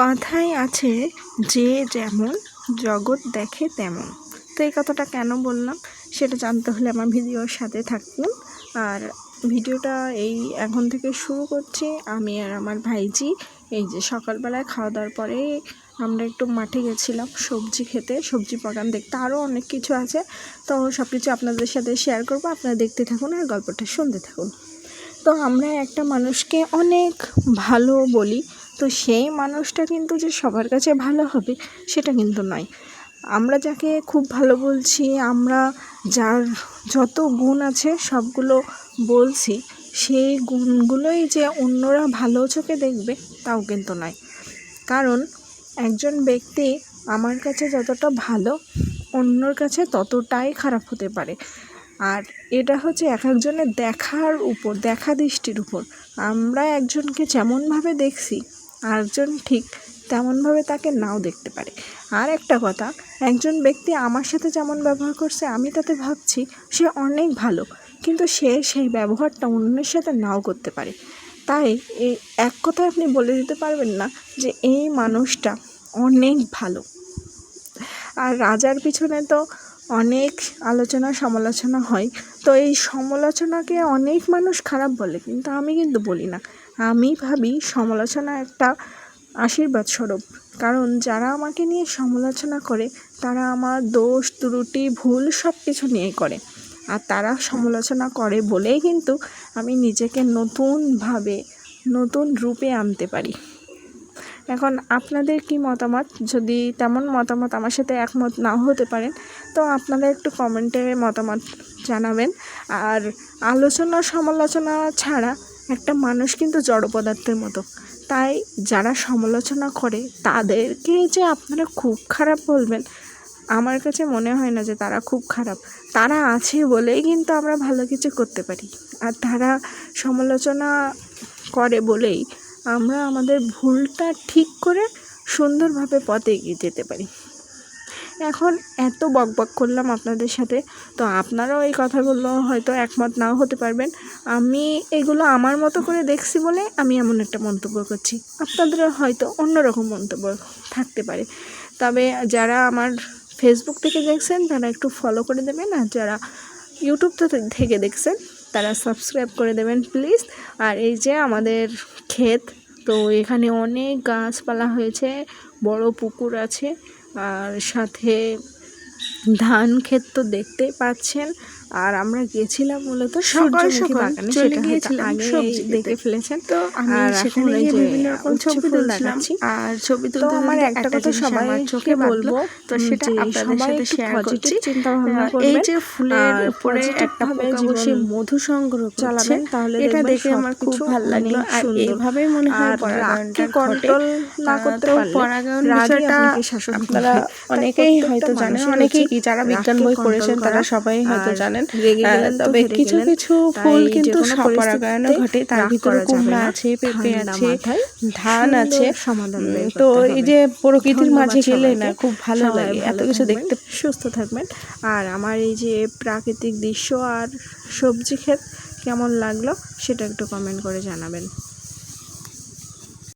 কথায় আছে, যে যেমন জগৎ দেখে তেমন। তো এই কথাটা কেন বললাম, সেটা জানতে হলে আমার ভিডিওর সাথে থাকুন। আর ভিডিওটা এই এখন থেকে শুরু করছি। আমি আর আমার ভাইজি, এই যে সকালবেলায় খাওয়া দাওয়ার পরে আমরা একটু মাঠে গেছিলাম সবজি খেতে, সবজি বাগান দেখতে। আরও অনেক কিছু আছে। তো সব কিছু আপনাদের সাথে শেয়ার করব। আপনারা দেখতে থাকুন আর গল্পটা শুনতে থাকুন। তো আমরা একটা মানুষকে অনেক ভালো বলি তো সেই মানুষটা কিন্তু যে সবার কাছে ভালো হবে, সেটা কিন্তু নয়। আমরা যাকে খুব ভালো বলছি, আমরা যার যত গুণ আছে সবগুলো বলছি, সেই গুণগুলোই যে অন্যরা ভালো চোখে দেখবে, তাও কিন্তু নয়। কারণ একজন ব্যক্তি আমার কাছে যতটা ভালো, অন্যর কাছে ততটাই খারাপ হতে পারে। আর এটা হচ্ছে এক একজনের দেখার উপর, দেখা দৃষ্টির উপর। আমরা একজনকে যেমনভাবে দেখছি আরেকজন ঠিক তেমনভাবে তাকে নাও দেখতে পারে। আর একটা কথা, একজন ব্যক্তি আমার সাথে যেমন ব্যবহার করছে, আমি তাতে ভাবছি সে অনেক ভালো, কিন্তু সে সেই ব্যবহারটা অন্যের সাথে নাও করতে পারে। তাই এই এক কথায় আপনি বলে দিতে পারবেন না যে এই মানুষটা অনেক ভালো। আর রাজার পিছনে তো অনেক আলোচনা সমালোচনা হয়, তো এই সমালোচনাকে অনেক মানুষ খারাপ বলে, কিন্তু আমি কিন্তু বলি না। আমি ভাবি সমালোচনা একটা আশীর্বাদ স্বরূপ কারণ যারা আমাকে নিয়ে সমালোচনা করে, তারা আমার দোষ, ত্রুটি, ভুল সব কিছু নিয়ে করে। আর তারা সমালোচনা করে বলেই কিন্তু আমি নিজেকে নতুনভাবে, নতুন রূপে আনতে পারি। এখন আপনাদের কি মতামত? যদি তেমন মতামত আমার সাথে একমত নাও হতে পারেন, তো আপনারা একটু কমেন্টে মতামত জানাবেন। আর আলোচনা সমালোচনা ছাড়া একটা মানুষ কিন্তু জড় পদার্থের মতো। তাই যারা সমালোচনা করে, তাদেরকে যে আপনারা খুব খারাপ বলবেন, আমার কাছে মনে হয় না যে তারা খুব খারাপ। তারা আছে বলেই কিন্তু আমরা ভালো কিছু করতে পারি। আর তারা সমালোচনা করে বলেই আমরা আমাদের ভুলটা ঠিক করে সুন্দরভাবে পথে এগিয়ে যেতে পারি। এখন এত বকবক করলাম আপনাদের সাথে। তো আপনারাও এই কথাগুলো হয়তো একমত নাও হতে পারবেন। আমি এগুলো আমার মতো করে দেখছি বলে আমি এমন একটা মন্তব্য করছি। আপনাদেরও হয়তো অন্যরকম মন্তব্য থাকতে পারে। তবে যারা আমার ফেসবুক থেকে দেখছেন, তারা একটু ফলো করে দেবেন। আর যারা ইউটিউব থেকে দেখছেন, তারা সাবস্ক্রাইব করে দেবেন প্লিজ আর এই যে আমাদের ক্ষেত, তো এখানে অনেক গাছপালা হয়েছে, বড় পুকুর আছে। আর সাথে ধান ক্ষেত তো দেখতেই পাচ্ছেন। আর আমরা গেছিলাম মূলত সূর্যমুখী বাগানে সেটা হয়তো আগে দেখে ফেলেছেন। তো আমি সেখানে গিয়ে বিভিন্ন রকম ছবি তুলছিলাম। আর ছবি তুলতে আমার একটা কথা সবাই চোখে বলব তো সেটা আপনাদের সাথে শেয়ার করছি। চিন্তা ভাবনা এই যে ফুলের উপরে একটা পোকা বসে মধু সংগ্রহ চালাবেন তাহলে এটা দেখে আমার খুব ভালো লাগল। আর এইভাবেই মনে হয় পরাগায়নটা কন্ট্রোল না করতে পারলে পরাগায়ন বিষয়টা আপনারা অনেকেই হয়তো জানেন অনেকেই কি যারা বিজ্ঞান বই পড়েছেন তারা সবাই হয়তো জানেন তবে কিছু কিছু ফুল কিন্তু স্বপরাগায়নও ঘটে তার ভিতরে কুমড়া আছে পেঁপে আছে ধান আছে। তো এই যে প্রকৃতির মাঝে গেলে না খুব ভালো লাগে এত কিছু দেখতে সুস্থ থাকবেন। আর আমার এই যে প্রাকৃতিক দৃশ্য আর সবজি ক্ষেত কেমন লাগল সেটা একটু কমেন্ট করে জানাবেন।